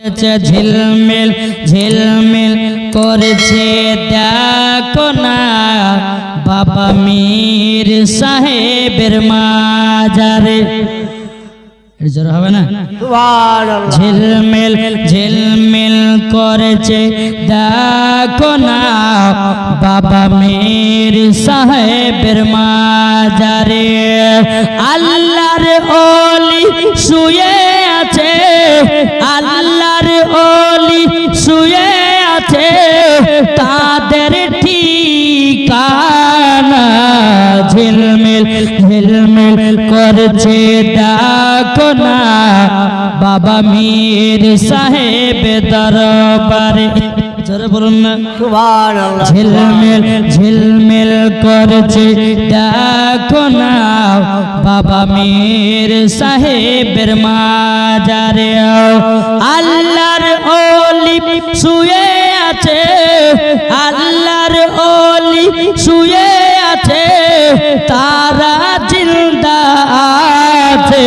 করেছে ঝিলমিল ঝিলমিল করেছে দেখো না বাবা মীর সাহেবের মাজারে। জোর হবে না? ঝিলমিল ঝিলমিল করেছে দেখো না বাবা মীর সাহেবের মাজারে। আল্লাহর ওলি শুয়ে আছে আল্লাহর ওলি শুয়ে আছে তাদের ঠিকানা ঝিলমিল ঝিলমিল করছে দেখো না বাবা মীর সাহেব দরবারে। জোরে বলুন না। ঝিলমিল ঝিলমিল করছে দেখো না বাবা মীর সাহেবের মাজারে আল্লাহর ওলি শুয়ে আছে আল্লাহর ওলি শুয়ে আছে তারা জিন্দা আছে।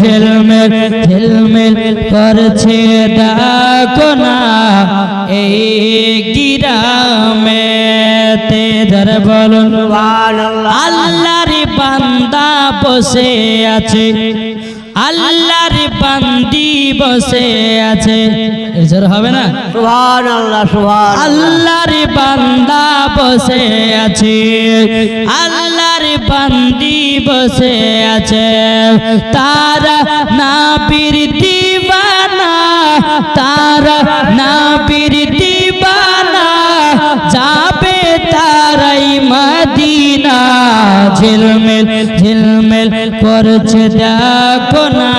ঝিলমিল ঝিলমিল করছে দেখো না এই গিরামে তেজার বলুন আল্লাহর বান্দা বসে আছে। আল্লাহর বান্দি বসে আছে। জোর হবে না? সুবহানাল্লাহ সুবহানাল্লাহ। আল্লাহর বান্দা বসে আছে। আল্লাহর বান্দি বসে আছে। তারা নাবির দিবানা তারা নাবির দিবানা ঝিলমিল ঝিলমিল করছে দেখো না।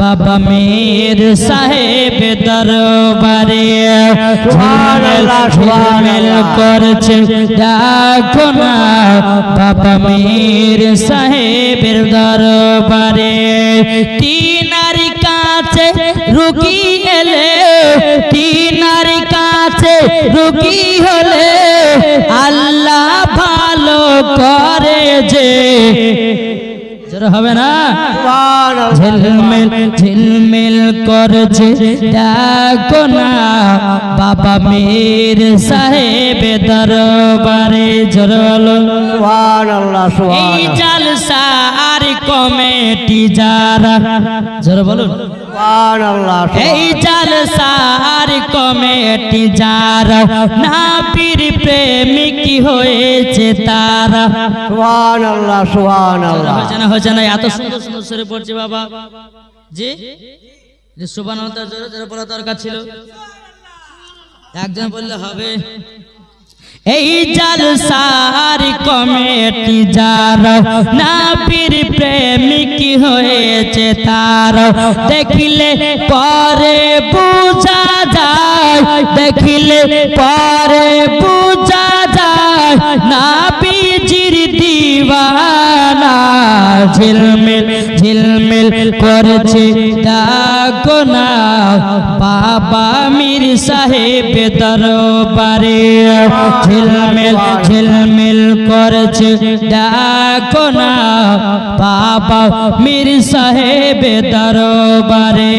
বাবা মীর সাহেব দরবারে ঝিলমিল করছে দেখো না। বাবা মীর সাহেবের দরবারে তিনার কাছে রুকি এলে তিনার কাছে রুকি হলে ভালো করে যে জোরে হবে না। ঝিলমিল ঝিলমিল করছে দেখো না। বাবা মীর সাহেব দরবারে জোরলো সুবহানাল্লাহ এই জালসা আর কমিটি যারা। জোরে বলুন। এই জালসা আর কমিটি যারা নাপির প্রেমিক হয়েছে তারা। সুবহানাল্লাহ সুবহানাল্লাহ। না না এত সুন্দর সুন্দর সরে পড়ছে বাবা। জি যে সুবান জোরে জোরে পড়া দরকার ছিল। একজন বললে হবে, এই জালসার কমিটি যারা, নাপির প্রেমিক হয়েছে তার। দেখিলে পরে বুঝা যায়, দেখিলে পরে বুঝা যায় নাপিজির ঝিলমিল ঝিলমিল করছে। ডাকো না, বাবা মীর সাহেব দরবারে। ঝিলমিল ঝিলমিল করছে। ডাকো না, বাবা মীর সাহেব দরবারে।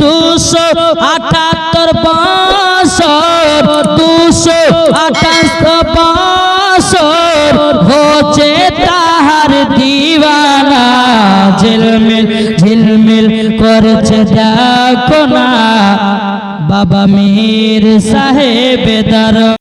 দুশো আটাত্তর বছর, দুশো আটাত্তর বছর হচ্ছে তাহার দিওয়ানা। ঝিলমিল ঝিলমিল করছে দেখো না বাবা মীর সাহেব দর